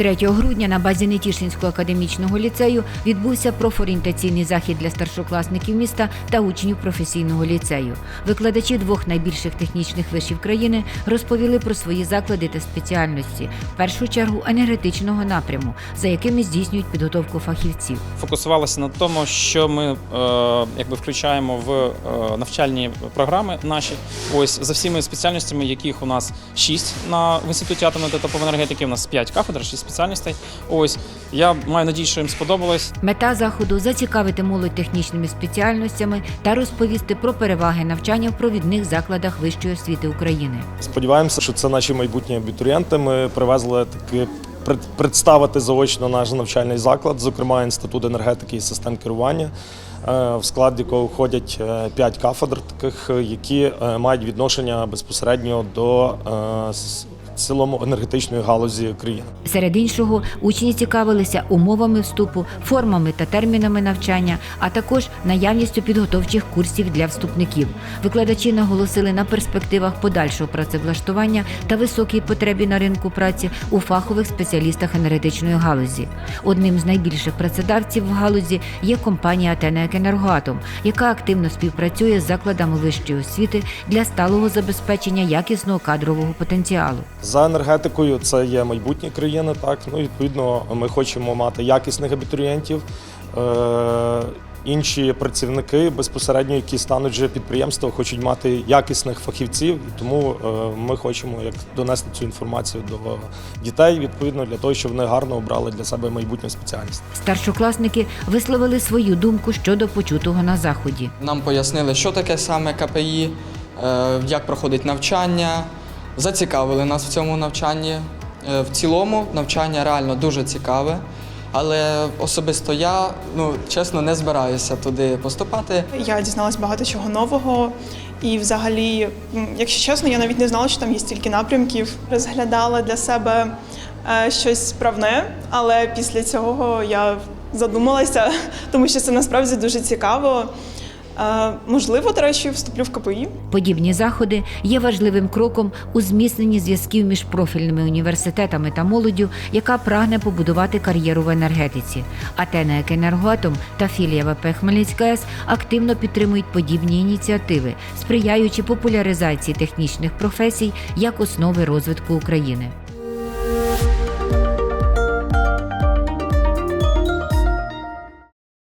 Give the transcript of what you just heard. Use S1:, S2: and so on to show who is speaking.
S1: 3 грудня на базі Нетішинського академічного ліцею відбувся профорієнтаційний захід для старшокласників міста та учнів професійного ліцею. Викладачі двох найбільших технічних вишів країни розповіли про свої заклади та спеціальності, в першу чергу енергетичного напряму, за якими здійснюють підготовку фахівців.
S2: фокусувалися на тому, що ми е, якби включаємо в е, навчальні програми наші. Ось за всіми спеціальностями, яких у нас 6 на в інституті атомної та топової енергетики. У нас 5 кафедр, 6 спеціальностей. Ось я маю надію, що їм сподобалось.
S1: Мета заходу зацікавити молодь технічними спеціальностями та розповісти про переваги навчання в провідних закладах вищої освіти України.
S3: Сподіваємося, що це наші майбутні абітурієнти. Ми привезли таки пред- представити заочно наш навчальний заклад, зокрема інститут енергетики і систем керування, е, в склад якого входять 5 кафедр, таких, е, які е, мають відношення безпосередньо до е, цілому енергетичної галузі країни.
S1: Серед іншого, учні цікавилися умовами вступу, формами та термінами навчання, а також наявністю підготовчих курсів для вступників. Викладачі наголосили на перспективах подальшого працевлаштування та високій потребі на ринку праці у фахових спеціалістах енергетичної галузі. Одним з найбільших працедавців в галузі є компанія «Атена Енергоатом», яка активно співпрацює з закладами вищої освіти для сталого забезпечення якісного кадрового потенціалу.
S3: За енергетикою це є майбутнє країни. Так ну відповідно, ми хочемо мати якісних абітурієнтів. Е, інші працівники безпосередньо, які стануть вже підприємства, хочуть мати якісних фахівців, і тому е, ми хочемо як донести цю інформацію до дітей, відповідно для того, щоб вони гарно обрали для себе майбутню спеціальність.
S1: Старшокласники висловили свою думку щодо почутого на заході.
S4: Нам пояснили, що таке саме КПІ, е, як проходить навчання, зацікавили нас в цьому навчанні. Е, В цілому навчання реально дуже цікаве, але особисто я, ну чесно, не збираюся туди поступати.
S5: Я дізналась багато чого нового. І взагалі, якщо чесно, я навіть не знала, що там є стільки напрямків. Розглядала для себе е, щось справне, але після цього я задумалася, тому що це насправді дуже цікаво. Можливо, до речі, вступлю в КПІ.
S1: Подібні заходи є важливим кроком у зміцненні зв'язків між профільними університетами та молоддю, яка прагне побудувати кар'єру в енергетиці. Атена Енергоатом та філія ВП Хмельницька АЕС активно підтримують подібні ініціативи, сприяючи популяризації технічних професій як основи розвитку України.